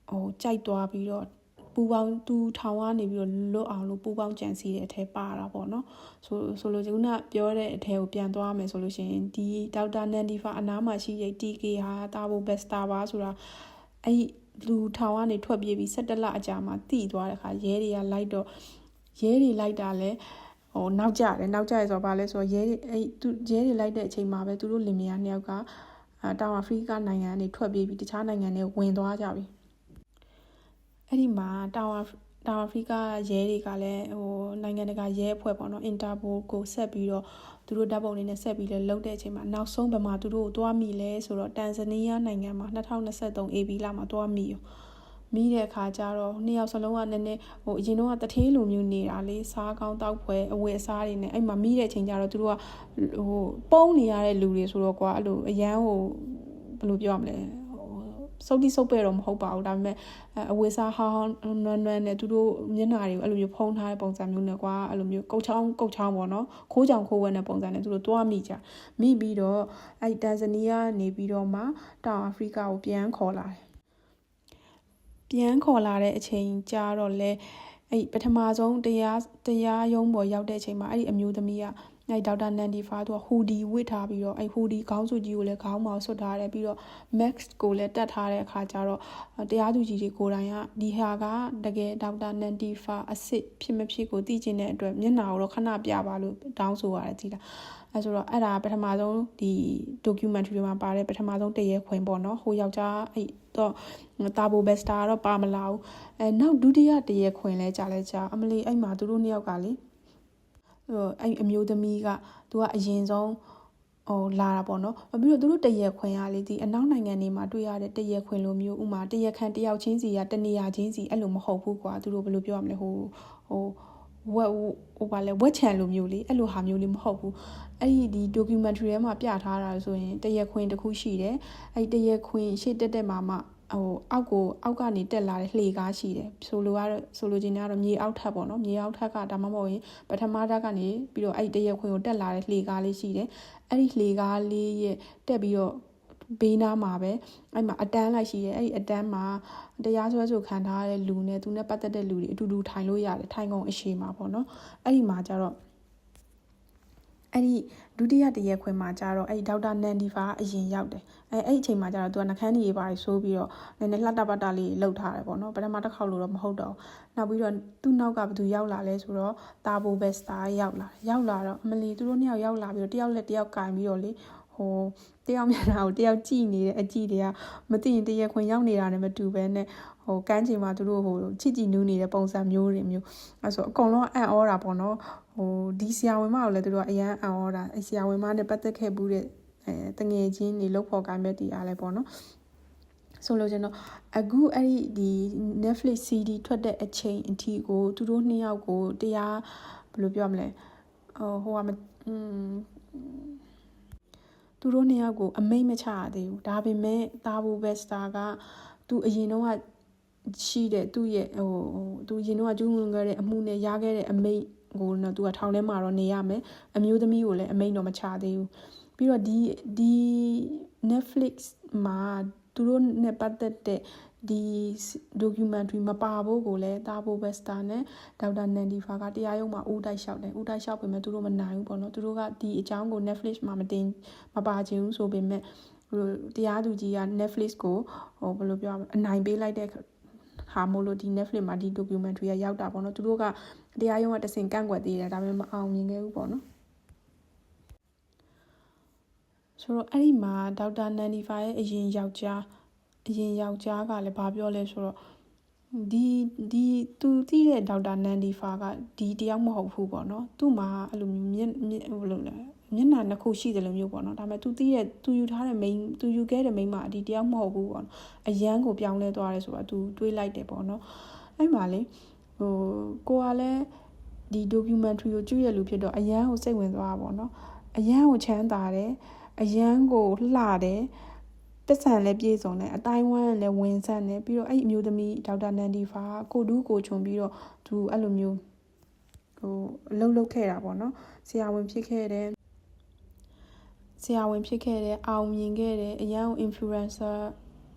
ဟိုကြိုက်သွားပြီးတော့ပူပေါင်းသူထောင်ကနေပြီးတော့လွတ်အောင်လို့ပူပေါင်းကြံစီတဲ့အထဲပါတာပေါ့နော်ဆိုဆိုလိုခုနပြောတဲ့အထဲကိုပြန်သွားမယ်ဆိုလို့ရှိရင်ဒီဒေါက်တာနန်ဒီဖာအနားမှာရှိတဲ့ TK ဟာတာဘိုဘက်စတာပါဆိုတာအဲ့ လူထောင်ကနေထွက်ပြေးပြီး17လအကြာမှာတည်သွားတဲ့ခါရဲတွေကလိုက်တော့ရဲတွေလိုက်တာလဲဟိုနောက်ကြတယ်နောက်ကြရဲဆိုတော့ဗာလဲဆိုတော့ရဲတွေအဲ့သူရဲတွေလိုက်တဲ့အချိန်မှာပဲသူတို့လင်မယားနှစ်ယောက်ကတောင်အာဖရိကနိုင်ငံကနေထွက်ပြေးပြီးတခြားနိုင်ငံတွေဝင်သွားကြပြီအဲ့ဒီမှာတောင်အာတောင်အာဖရိကရဲတွေကလည်းဟိုနိုင်ငံတကာရဲအဖွဲ့ပေါ့နော်အင်တာပိုကိုဆက်ပြီးတော့ သူတို့ဓာတ်ပုံလေးနဲ့ဆက်ပြီးလဲလှုပ်တဲ့အချိန်မှာနောက်ဆုံးဗမာသူတို့ကိုတွားမိလဲဆိုတော့တန်ဇနီးယားနိုင်ငံမှာ2023 AB လမှာတွားမိရောမိတဲ့အခါကျတော့နှစ်ယောက်စလုံးကနည်းနည်းဟိုအရင်တော့တထေးလိုမျိုးနေတာလေစားကောင်းတောက်ဖွဲအဝယ်အစားတွေနဲ့အဲ့မှာမိတဲ့အချိန်ကျတော့သူတို့ကဟိုပုံးနေရတဲ့လူတွေဆိုတော့ကွာအဲ့လိုအရန်ဟိုဘယ်လိုပြောရမလဲ စုပ်တိစုပ်ပဲတော့မဟုတ်ပါဘူးဒါပေမဲ့အဝေးစားဟောင်းနွမ်းနွမ်းနဲ့သူတို့မျက်နှာတွေကိုအဲ့လိုမျိုးဖုံးထားတဲ့ပုံစံမျိုးနဲ့ကွာအဲ့လိုမျိုးကုတ်ချောင်းကုတ်ချောင်းပေါ့နော်ခိုးကြောင်ခိုးဝဲတဲ့ပုံစံနဲ့သူတို့တွားမိကြမိပြီးတော့အဲ့တန်ဇနီးယားနေပြီးတော့မှတောင်အာဖရိကကိုပြန်ခေါ်လာတယ်ပြန်ခေါ်လာတဲ့အချိန်ကြာတော့လဲအဲ့ပထမဆုံးတရားတရားရုံးပေါ်ရောက်တဲ့အချိန်မှာအဲ့ဒီအမျိုးသမီးက အဲ့ဒေါက်တာနန်ဒီဖာသူကဟူဒီဝစ်ထားပြီးတော့အဲ့ဟူဒီခေါင်းစုကြီးကိုလည်းခေါင်းမောင်ဆွတ်ထားတယ်ပြီးတော့ max ကိုလည်းတက်ထားတဲ့အခါကျတော့တရားသူကြီးတွေကိုယ်တိုင်ကဒီဟာကတကယ်ဒေါက်တာနန်ဒီဖာအစ်စ်ဖြစ်မဖြစ်ကိုသိကျင်တဲ့အတွက်မျက်နှာကိုတော့ခဏပြပါလို့တောင်းဆိုရတယ်ကြည်လားအဲဆိုတော့အဲ့ဒါပထမဆုံးဒီ documentary တွေမှာပါတဲ့ပထမဆုံးတရေခွင်ပေါ့နော်ဟိုယောက်ျားအဲ့တော့တာဘိုဘက်စတာတော့ပါမလာဘူးအဲနောက်ဒုတိယတရေခွင်လဲကြာလဲကြာအမလီအဲ့မှာသူတို့နှစ်ယောက်ကလေဟို အဲ့အမျိုးသမီးကသူကအရင်ဆုံးဟိုလာတာပေါ့နော်ပြီးတော့သူတို့တရက်ခွင်ရလေဒီအနောက်နိုင်ငံတွေမှာတွေ့ရတဲ့တရက်ခွင်လိုမျိုးဥမာတရက်ခန့်တယောက်ချင်းစီကတနေရာချင်းစီအဲ့လိုမဟုတ်ဘူးကွာသူတို့ဘယ်လိုပြောရမလဲဟိုဟိုဝက်ဟိုပါလဲဝက်ချန်လိုမျိုးလေအဲ့လိုဟာမျိုးလေးမဟုတ်ဘူးအဲ့ဒီဒီ documentary ထဲမှာပြထားတာဆိုရင်တရက်ခွင်တစ်ခုရှိတယ်အဲ့ဒီတရက်ခွင်ရှေ့တက်တက်မှာမှ ဟိုအောက်ကိုအောက်ကနေတက်လာတဲ့လှေကားရှိတယ်ဆိုလိုကတော့ဆိုလိုချင်တာကတော့မြေအောက်ထပ်ပေါ့နော်မြေအောက်ထပ်ကဒါမှမဟုတ်ရင်ပထမဓာတ်ကနေပြီးတော့အဲ့ဒီတရက်ခွင်ကိုတက်လာတဲ့လှေကားလေးရှိတယ်အဲ့ဒီလှေကားလေးရဲ့တက်ပြီးတော့ဘေးနားမှာပဲအဲ့မှာအတန်းလိုက်ရှိတယ်အဲ့ဒီအတန်းမှာတရားစွဲဆိုခံထားရတဲ့လူနဲ့သူနဲ့ပတ်သက်တဲ့လူတွေအတူတူထိုင်လို့ရတယ်ထိုင်ကုန်အရှိမှာပေါ့နော်အဲ့ဒီမှာကျတော့ အဲ့ဒီဒုတိယတရက်ခွင်မှာကျတော့အဲ့ဒီဒေါက်တာနန်ဒီဖာအရင်ရောက်တယ်အဲအဲ့ဒီအချိန်မှာကျတော့သူကနှကန်းကြီးပါဆိုးပြီးတော့နည်းနည်းလှတပတ်တာလေးလှုပ်ထားတယ်ပေါ့နော်ပထမတစ်ခေါက်လို့တော့မဟုတ်တော့နောက်ပြီးတော့သူ့နောက်ကဘသူရောက်လာလဲဆိုတော့တာဘိုဘက်စတာရောက်လာရောက်လာတော့အမလီသူတို့နှစ်ယောက်ရောက်လာပြီးတော့တယောက်လက်တယောက်ကင်ပြီးတော့လေဟိုတယောက်မျက်နှာကိုတယောက်ကြည့်နေတဲ့အကြည့်တွေကမသိရင်တရက်ခွင်ရောက်နေတာနဲ့မတူဘဲနဲ့ ဟိုကန်းချိန်မှာသူတို့ဟိုချစ်ကြည်နူးနေတဲ့ပုံစံမျိုးတွေမျိုးအဲဆိုအကုန်လုံးအံ့ဩတာပေါ့နော်ဟိုဒီဆရာဝန်မကိုလည်းသူတို့ကအရန်အံ့ဩတာအဲဆရာဝန်မနဲ့ပတ်သက်ခဲ့ဘူးတဲ့အဲတငယ်ချင်းတွေလောက်ဖို့ကိုင်းမဲ့တီအားလဲပေါ့နော်ဆိုလို့ကျွန်တော်အခုအဲ့ဒီဒီ Netflix CD ထွက်တဲ့အချိန်အထိကိုသူတို့နှစ်ယောက်ကိုတရားဘယ်လိုပြောမလဲဟိုဟိုကอืมသူတို့နှစ်ယောက်ကိုအမိတ်မချရသေးဘူးဒါပေမဲ့တာဘူဘက်စတာကသူအရင်တော့ ရှိတဲ့သူ့ရဲ့ဟိုသူရင်တော့ကျူးလွန်ခဲ့တဲ့အမှုနဲ့ရခဲ့တဲ့အမိတ်ကိုတော့သူကထောင်ထဲမှာတော့နေရမယ်အမျိုးသမီးကိုလည်းအမိတ်တော့မချသေးဘူးပြီးတော့ဒီဒီ Netflix မှာသူတို့နဲ့ပတ်သက်တဲ့ဒီ documentary မပါဖို့ကိုလည်းတာဘိုဘက်စတာနဲ့ဒေါက်တာနန်ဒီဖာကတရားရုံးမှာဦးတိုက်လျှောက်တယ်ဦးတိုက်လျှောက်ပေမဲ့သူတို့မနိုင်ဘူးပေါ့နော်သူတို့ကဒီအကြောင်းကို Netflix မှာမတင်မပါချင်ဘူးဆိုပေမဲ့ဟိုတရားသူကြီးက Netflix ကိုဟိုဘယ်လိုပြောရမလဲအနိုင်ပေးလိုက်တဲ့ ဟာမို့လို့ဒီ Netflix မှာဒီ documentary ကရောက်တာပေါ့နော်သူတို့ကတရားရုံးကတစင်ကန့်ကွက်သေးတယ်ဒါပေမဲ့မအောင်မြင်ခဲ့ဘူးပေါ့နော်ဆိုတော့အဲ့ဒီမှာဒေါက်တာနန်ဒီဖာရဲ့အရင်ယောက်ျားအရင်ယောက်ျားကလည်းဘာပြောလဲဆိုတော့ဒီဒီသူသိတဲ့ဒေါက်တာနန်ဒီဖာကဒီတယောက်မဟုတ်ဘူးပေါ့နော်သူ့မှာအဲ့လိုမျက်ဘယ်လိုလဲ မျက်နှာနှစ်ခုရှိတယ်လို့မျိုးပေါ့နော်ဒါပေမဲ့ तू သိရဲ့ तू ယူထားတဲ့ main तू ယူခဲ့တဲ့ main မှာဒီတယောက်မဟုတ်ဘူးပေါ့နော်အရန်ကိုပြောင်းလဲသွားတယ်ဆိုတာ तू တွေးလိုက်တယ်ပေါ့နော်အဲ့မှာလေဟိုကိုကလည်းဒီ documentary ကိုကြည့်ရလူဖြစ်တော့အရန်ကိုစိတ်ဝင်သွားတာပေါ့နော်အရန်ကိုချမ်းသာတယ်အရန်ကိုလှတယ်ပတ်စံလည်းပြည့်စုံတယ်အတိုင်းဝမ်းလည်းဝင်ဆန့်တယ်ပြီးတော့အဲ့အမျိုးသမီးဒေါက်တာနန်ဒီဖာကိုဒူးကိုခြုံပြီးတော့သူအဲ့လိုမျိုးဟိုအလုပ်လုပ်ခဲ့တာပေါ့နော်ဆရာဝန်ဖြစ်ခဲ့တယ် ဆရာဝန်ဖြစ်ခဲ့တယ်အောင်မြင်ခဲ့တယ်အရန်ကို influencer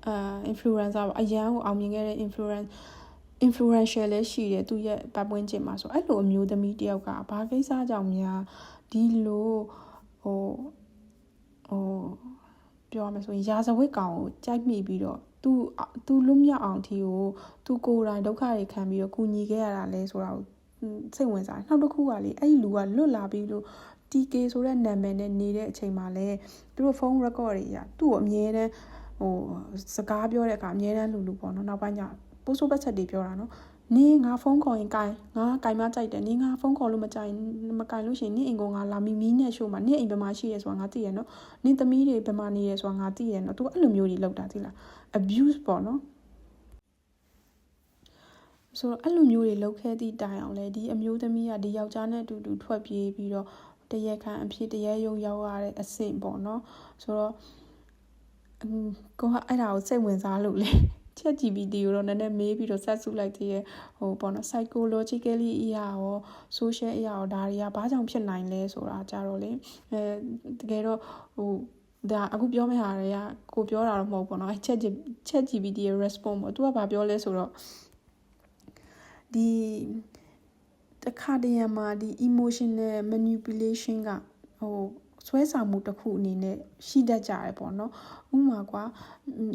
အာ influencer ပေါ့အရန်ကိုအောင်မြင်ခဲ့တဲ့ influence influential လည်းရှိတယ်သူရဲ့ပတ်ပွင့်ကျင်မှာဆိုအဲ့လိုအမျိုးသမီးတယောက်ကဘာကိစ္စကြောင့်များဒီလိုဟိုဟိုပြောရမယ်ဆိုရင်ရာဇဝတ်ကောင်ကိုကြိုက်မိပြီးတော့သူသူလွတ်မြောက်အောင်ထီကိုသူကိုယ်တိုင်ဒုက္ခတွေခံပြီးတော့ကူညီခဲ့ရတာလဲဆိုတာကိုစိတ်ဝင်စားနောက်တစ်ခုကလေအဲ့ဒီလူကလွတ်လာပြီးလို့ TK ဆိုတဲ့နာမည်နဲ့နေတဲ့အချိန်မှာလဲသူတို့ဖုန်း record တွေရသူ့ကိုအမြဲတမ်းဟိုစကားပြောတဲ့အခါအမြဲတမ်းလူလူပေါ့နော်နောက်ပိုင်းကျပိုးဆိုးပတ်ချက်တွေပြောတာနော်နင်းငါဖုန်းခေါ်ရင်ကင်ငါကင်မကြိုက်တယ်နင်းငါဖုန်းခေါ်လို့မကြိုက်မကင်လို့ရှိရင်နင်းအိမ်ကငါလာမီမီနဲ့ရှို့မှာနင်းအိမ်ဘယ်မှာရှိရဲဆိုတာငါသိရနော်နင်းသမီးတွေဘယ်မှာနေရဲဆိုတာငါသိရနော်သူအဲ့လိုမျိုးတွေလောက်တာသိလား abuse ပေါ့နော်ဆိုတော့အဲ့လိုမျိုးတွေလောက်ခဲ့သည့်တိုင်အောင်လဲဒီအမျိုးသမီးကဒီယောက်ျားနဲ့အတူတူထွက်ပြေးပြီးတော့ တရက်ခံအဖြစ်တရက်ရုံရောက်ရတဲ့အဆင့်ပေါ့နော်ဆိုတော့ကိုကအဲ့ဒါကိုစိတ်ဝင်စားလို့လေ Chat GPT ကိုတော့နည်းနည်းမေးပြီးတော့ဆက်စုလိုက်သေးရဲ့ဟိုပေါ့နော် psychologically အရာရော social အရာရောဒါတွေကဘာကြောင့်ဖြစ်နိုင်လဲဆိုတာကြတော့လေအဲတကယ်တော့ဟိုဒါအခုပြောမယ့်ဟာတွေကကိုပြောတာတော့မဟုတ်ဘူးပေါ့နော်အဲ chat chat GPT ရဲ့ response ပေါ့သူကဘာပြောလဲဆိုတော့ဒီဒီ တခါတရံမှာဒီ emotional manipulation ကဟိုဆွဲဆောင်မှုတစ်ခုအနေနဲ့ရှိတတ်ကြရပေါ့နော်ဥပမာကွာ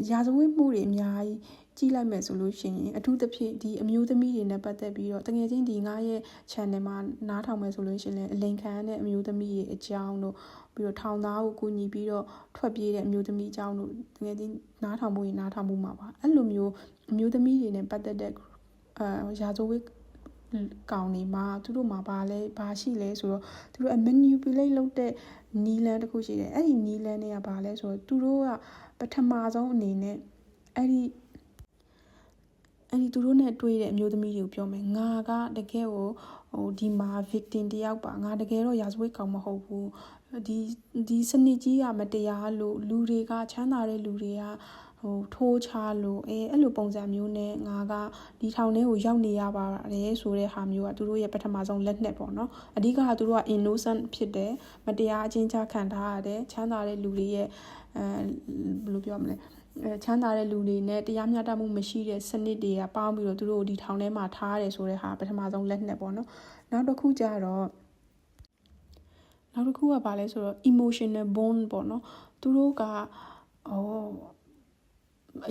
ရာဇဝတ်မှုတွေအများကြီးကြည့်လိုက်မယ်ဆိုလို့ရှိရင်အထူးသဖြင့်ဒီအမျိုးသမီးတွေနဲ့ပတ်သက်ပြီးတော့တကယ်ချင်းဒီငါရဲ့ channel မှာနားထောင်မယ်ဆိုလို့ရှိရင်အလိန်ခံတဲ့အမျိုးသမီးတွေအကြောင်းတို့ပြီးတော့ထောင်သားကိုကူညီပြီးတော့ထွက်ပြေးတဲ့အမျိုးသမီးအကြောင်းတို့တကယ်ချင်းနားထောင်မှုရင်နားထောင်မှုမှာပါအဲ့လိုမျိုးအမျိုးသမီးတွေနဲ့ပတ်သက်တဲ့အာရာဇဝတ် ကောင်နေမှာသူတို့မှာဘာလဲဘာရှိလဲဆိုတော့သူတို့ manipulate လုပ်တဲ့နီလန်တစ်ခုရှိတယ်အဲ့ဒီနီလန်တွေကဘာလဲဆိုတော့သူတို့ကပထမဆုံးအနေနဲ့အဲ့ဒီအဲ့ဒီသူတို့နဲ့တွေ့တဲ့အမျိုးသမီးတွေကိုပြောမယ်ငါကတကယ်ကိုဟိုဒီမှာ victim တယောက်ပါငါတကယ်တော့ရာဇဝတ်ကောင်မဟုတ်ဘူးဒီဒီစနစ်ကြီးကမတရားလို့လူတွေကချမ်းသာတဲ့လူတွေက ဟိုထိုးချလို့အဲအဲ့လိုပုံစံမျိုးနဲ့ငါကဒီထောင်ထဲကိုရောက်နေရပါတယ်ဆိုတဲ့ဟာမျိုးကသူတို့ရဲ့ပထမဆုံးလက်နက်ပေါ့နော်အဓိကကသူတို့က innocent ဖြစ်တယ်မတရားအချင်းချခံထားရတယ်ချမ်းသာတဲ့လူတွေရဲ့အဲဘယ်လိုပြောမလဲအဲချမ်းသာတဲ့လူတွေနဲ့တရားမျှတမှုမရှိတဲ့စနစ်တွေကပေါင်းပြီးတော့သူတို့ဒီထောင်ထဲမှာထားရတယ်ဆိုတဲ့ဟာပထမဆုံးလက်နက်ပေါ့နော်နောက်တစ်ခုကျတော့နောက်တစ်ခုကဘာလဲဆိုတော့ emotional bond ပေါ့နော်သူတို့ကဟို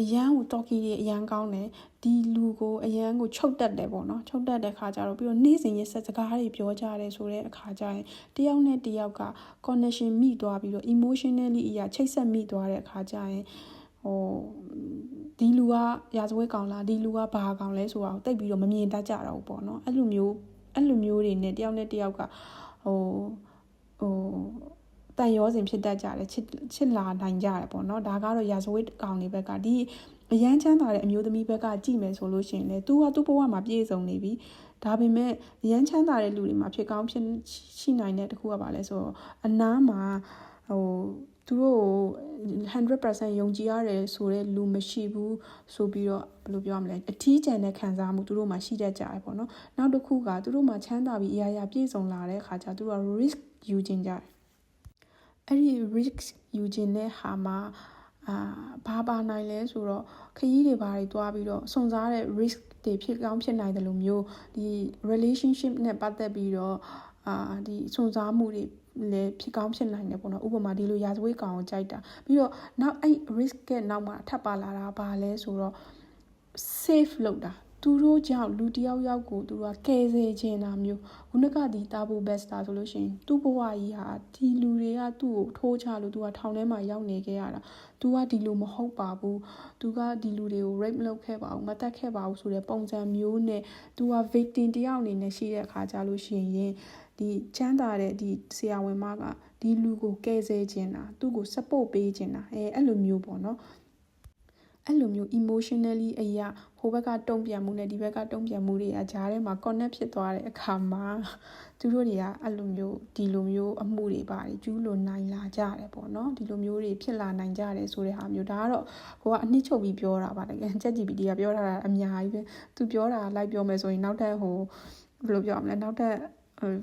အရန်ကိုတော်ကီတွေအရန်ကောင်းတယ်ဒီလူကိုအရန်ကိုချုပ်တက်တယ်ပေါ့နော်ချုပ်တက်တဲ့ခါကျတော့ပြီးတော့နေ့စဉ်ရက်ဆက်စကားတွေပြောကြတယ်ဆိုတဲ့အခါကျရင်တယောက်နဲ့တယောက်က connection မိသွားပြီးတော့ emotionally အရာချိတ်ဆက်မိသွားတဲ့အခါကျရင်ဟိုဒီလူကရာဇဝတ်ကောင်လားဒီလူကဘာကောင်လဲဆိုတာကိုတိတ်ပြီးတော့မမြင်တတ်ကြတော့ဘူးပေါ့နော်အဲ့လိုမျိုးအဲ့လိုမျိုးတွေနဲ့တယောက်နဲ့တယောက်ကဟိုဟို တန်ရောစင်ဖြစ်တတ်ကြတယ်ချစ်ချစ်လာနိုင်ကြတယ်ပေါ့နော်ဒါကတော့ရာဇဝတ်ကောင်တွေဘက်ကဒီအရန်ချမ်းသာတဲ့အမျိုးသမီးဘက်ကကြည့်မယ်ဆိုလို့ရှိရင်လေ तू ကသူ့ဘဝမှာပြည့်စုံနေပြီဒါပေမဲ့ရမ်းချမ်းသာတဲ့လူတွေမှာဖြစ်ကောင်းဖြစ်ရှိနိုင်တဲ့တခုကပါလဲဆိုတော့အနားမှာဟိုသူတို့100%ယုံကြည်ရတယ်ဆိုတဲ့လူမရှိဘူးဆိုပြီးတော့ဘယ်လိုပြောရမလဲအထီးကျန်တဲ့ခံစားမှုသူတို့မှာရှိတတ်ကြတယ်ပေါ့နော်နောက်တစ်ခုကသူတို့မှာချမ်းသာပြီးအရာရာပြည့်စုံလာတဲ့အခါကျသူတို့က risk ယူခြင်းကြတယ် အဲ့ဒီ risk ယူခြင်းတဲ့ဟာမှာအာဘာပါနိုင်လဲဆိုတော့ခရီးတွေဘာတွေတွားပြီးတော့စုံစားတဲ့ risk တွေဖြစ်ကောင်းဖြစ်နိုင်တယ်လို့မျိုးဒီ relationship နဲ့ပတ်သက်ပြီးတော့အာဒီစုံစားမှုတွေလည်းဖြစ်ကောင်းဖြစ်နိုင်တယ်ပေါ့နော်ဥပမာဒီလိုရာဇဝတ်ကောင်ကိုကြိုက်တာပြီးတော့နောက်အဲ့ risk ကနောက်မှာထပ်ပါလာတာဘာလဲဆိုတော့ safe လုပ်တာ သူတို့ကြောင့်လူတယောက်ယောက်ကိုသူတို့ကကယ်ဆယ်ခြင်းတာမျိုးခုနကဒီတာဘူဘက်စတာဆိုလို့ရှိရင်သူ့ဘဝကြီးဟာဒီလူတွေကသူ့ကိုထိုးချလို့သူကထောင်ထဲမှာရောက်နေခဲ့ရတာသူကဒီလိုမဟုတ်ပါဘူးသူကဒီလူတွေကို rape လုပ်ခဲ့ပါဘူးမတက်ခဲ့ပါဘူးဆိုတဲ့ပုံစံမျိုးနဲ့သူက victim တယောက်အနေနဲ့ရှိတဲ့အခါကြလို့ရှိရင်ဒီချမ်းသာတဲ့ဒီဆရာဝန်မကဒီလူကိုကယ်ဆယ်ခြင်းတာသူ့ကို support ပေးခြင်းတာအဲအဲ့လိုမျိုးပေါ့နော် အဲ့လိုမျိုး emotionally အရာဟိုဘက်ကတုံ့ပြန်မှုနဲ့ဒီဘက်ကတုံ့ပြန်မှုတွေကကြားထဲမှာ connect ဖြစ်သွားတဲ့အခါမှာသူတို့တွေကအဲ့လိုမျိုးဒီလိုမျိုးအမှုတွေပါတယ်ကျူးလွန်နိုင်လာကြတယ်ပေါ့နော်ဒီလိုမျိုးတွေဖြစ်လာနိုင်ကြတယ်ဆိုတဲ့ဟာမျိုးဒါကတော့ဟိုကအနှစ်ချုပ်ပြီးပြောတာပါတကယ်ချက် GPT ကပြောထားတာအများကြီးပဲသူပြောတာလိုက်ပြောမယ်ဆိုရင်နောက်ထပ်ဟိုဘယ်လိုပြောရမလဲနောက်ထပ်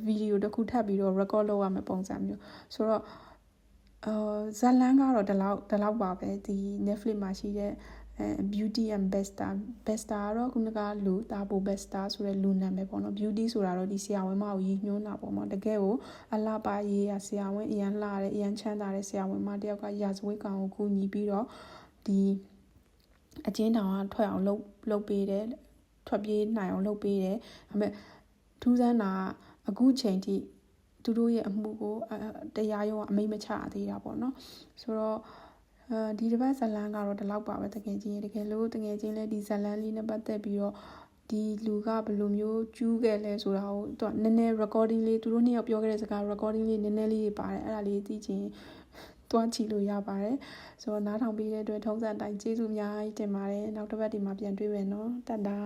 ဗီဒီယိုတစ်ခုထပ်ပြီးတော့ record လုပ်ရမယ့်ပုံစံမျိုးဆိုတော့ အာဇလန်းကတော့ဒီလောက်ဒီလောက်ပါပဲဒီ Netflix မှာရှိတဲ့အဲ beauty and besta besta ကတော့ခုနကလူတာပို besta ဆိုတဲ့လူနာမည်ပေါ့နော် beauty ဆိုတာတော့ဒီဆရာဝန်မကိုရည်ညွှန်းတာပေါ့နော်တကယ်ကိုအလှပါရေးရဆရာဝန်အရန်လှတယ်အရန်ချမ်းသာတဲ့ဆရာဝန်မတယောက်ကရာဇဝတ်ကောင်ကိုကူညီပြီးတော့ဒီအချင်းတောင်ကထွက်အောင်လုပ်လုပ်ပေးတယ်ထွက်ပြေးနိုင်အောင်လုပ်ပေးတယ်ဒါပေမဲ့ထူးဆန်းတာအခုချိန်ထိ သူတို့ရဲ့အမှုကိုတရားရုံးကအမိတ်မချသေးတာပေါ့နော်ဆိုတော့အဲဒီတစ်ပတ်ဇလန်းကတော့ဒီလောက်ပါပဲတကယ်ချင်းတကယ်လို့တကယ်ချင်းလဲဒီဇလန်းလေးနဲ့ပတ်သက်ပြီးတော့ဒီလူကဘယ်လိုမျိုးကျူးခဲ့လဲဆိုတာကိုသူကနည်းနည်း recording လေးသူတို့နှစ်ယောက်ပြောခဲ့တဲ့စကား recording လေးနည်းနည်းလေးတွေပါတယ်အဲ့ဒါလေးသိချင်တွားချီလို့ရပါတယ်ဆိုတော့နားထောင်ပြီးတဲ့အတွက်ထုံးစံအတိုင်းကျေးဇူးအများကြီးတင်ပါတယ်နောက်တစ်ပတ်ဒီမှာပြန်တွေ့မယ်နော်တတ်တာ